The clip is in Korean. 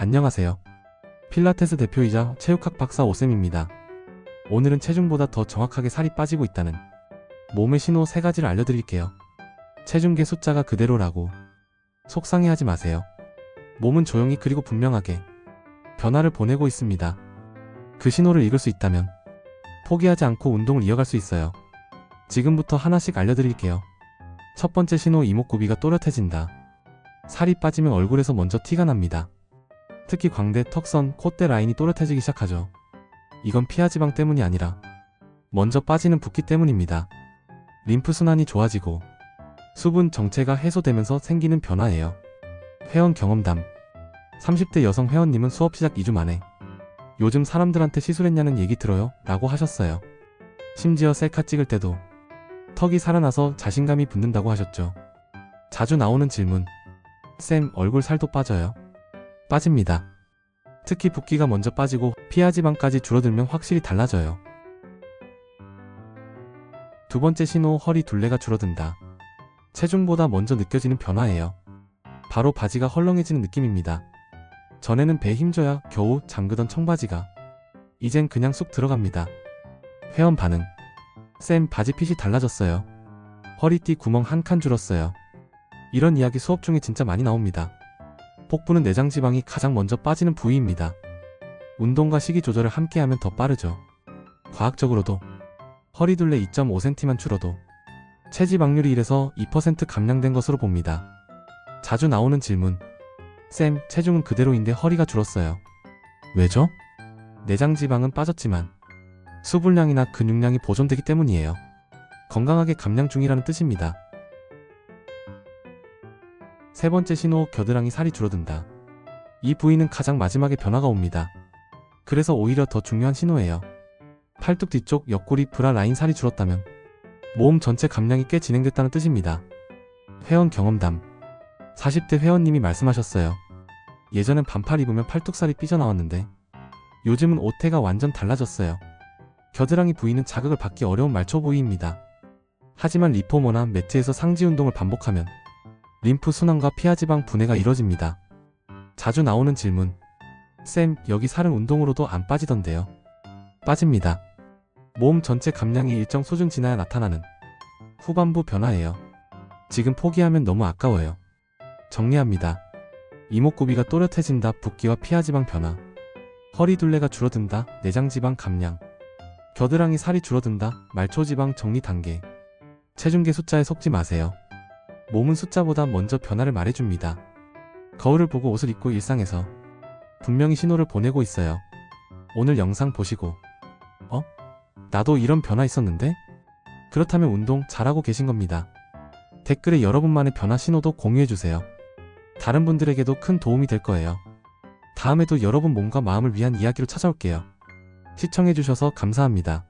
안녕하세요. 필라테스 대표이자 체육학 박사 오쌤입니다. 오늘은 체중보다 더 정확하게 살이 빠지고 있다는 몸의 신호 세 가지를 알려드릴게요. 체중계 숫자가 그대로라고 속상해하지 마세요. 몸은 조용히 그리고 분명하게 변화를 보내고 있습니다. 그 신호를 읽을 수 있다면 포기하지 않고 운동을 이어갈 수 있어요. 지금부터 하나씩 알려드릴게요. 첫 번째 신호 이목구비가 또렷해진다. 살이 빠지면 얼굴에서 먼저 티가 납니다. 특히 광대, 턱선, 콧대 라인이 또렷해지기 시작하죠. 이건 피하지방 때문이 아니라 먼저 빠지는 붓기 때문입니다. 림프 순환이 좋아지고 수분 정체가 해소되면서 생기는 변화예요. 회원 경험담 30대 여성 회원님은 수업 시작 2주 만에 요즘 사람들한테 시술했냐는 얘기 들어요? 라고 하셨어요. 심지어 셀카 찍을 때도 턱이 살아나서 자신감이 붙는다고 하셨죠. 자주 나오는 질문. 쌤, 얼굴 살도 빠져요? 빠집니다. 특히 붓기가 먼저 빠지고 피하지방까지 줄어들면 확실히 달라져요. 두 번째 신호 허리 둘레가 줄어든다. 체중보다 먼저 느껴지는 변화예요. 바로 바지가 헐렁해지는 느낌입니다. 전에는 배 힘줘야 겨우 잠그던 청바지가 이젠 그냥 쑥 들어갑니다. 회원 반응. 쌤 바지 핏이 달라졌어요. 허리띠 구멍 한 칸 줄었어요. 이런 이야기 수업 중에 진짜 많이 나옵니다. 복부는 내장 지방이 가장 먼저 빠지는 부위입니다. 운동과 식이 조절을 함께 하면 더 빠르죠. 과학적으로도 허리둘레 2.5cm만 줄어도 체지방률이 1에서 2% 감량된 것으로 봅니다. 자주 나오는 질문. 쌤, 체중은 그대로인데 허리가 줄었어요. 왜죠? 내장 지방은 빠졌지만 수분량이나 근육량이 보존되기 때문이에요. 건강하게 감량 중이라는 뜻입니다. 세 번째 신호 겨드랑이 살이 줄어든다. 이 부위는 가장 마지막에 변화가 옵니다. 그래서 오히려 더 중요한 신호예요. 팔뚝 뒤쪽 옆구리 브라 라인 살이 줄었다면 몸 전체 감량이 꽤 진행됐다는 뜻입니다. 회원 경험담 40대 회원님이 말씀하셨어요. 예전엔 반팔 입으면 팔뚝살이 삐져나왔는데 요즘은 옷태가 완전 달라졌어요. 겨드랑이 부위는 자극을 받기 어려운 말초 부위입니다. 하지만 리포머나 매트에서 상지 운동을 반복하면 림프 순환과 피하지방 분해가 이뤄집니다. 자주 나오는 질문. 쌤, 여기 살은 운동으로도 안 빠지던데요. 빠집니다. 몸 전체 감량이 일정 수준 지나야 나타나는 후반부 변화예요. 지금 포기하면 너무 아까워요. 정리합니다. 이목구비가 또렷해진다, 붓기와 피하지방 변화. 허리 둘레가 줄어든다, 내장지방 감량. 겨드랑이 살이 줄어든다, 말초지방 정리 단계. 체중계 숫자에 속지 마세요. 몸은 숫자보다 먼저 변화를 말해줍니다. 거울을 보고 옷을 입고 일상에서 분명히 신호를 보내고 있어요. 오늘 영상 보시고, 어? 나도 이런 변화 있었는데? 그렇다면 운동 잘하고 계신 겁니다. 댓글에 여러분만의 변화 신호도 공유해주세요. 다른 분들에게도 큰 도움이 될 거예요. 다음에도 여러분 몸과 마음을 위한 이야기로 찾아올게요. 시청해주셔서 감사합니다.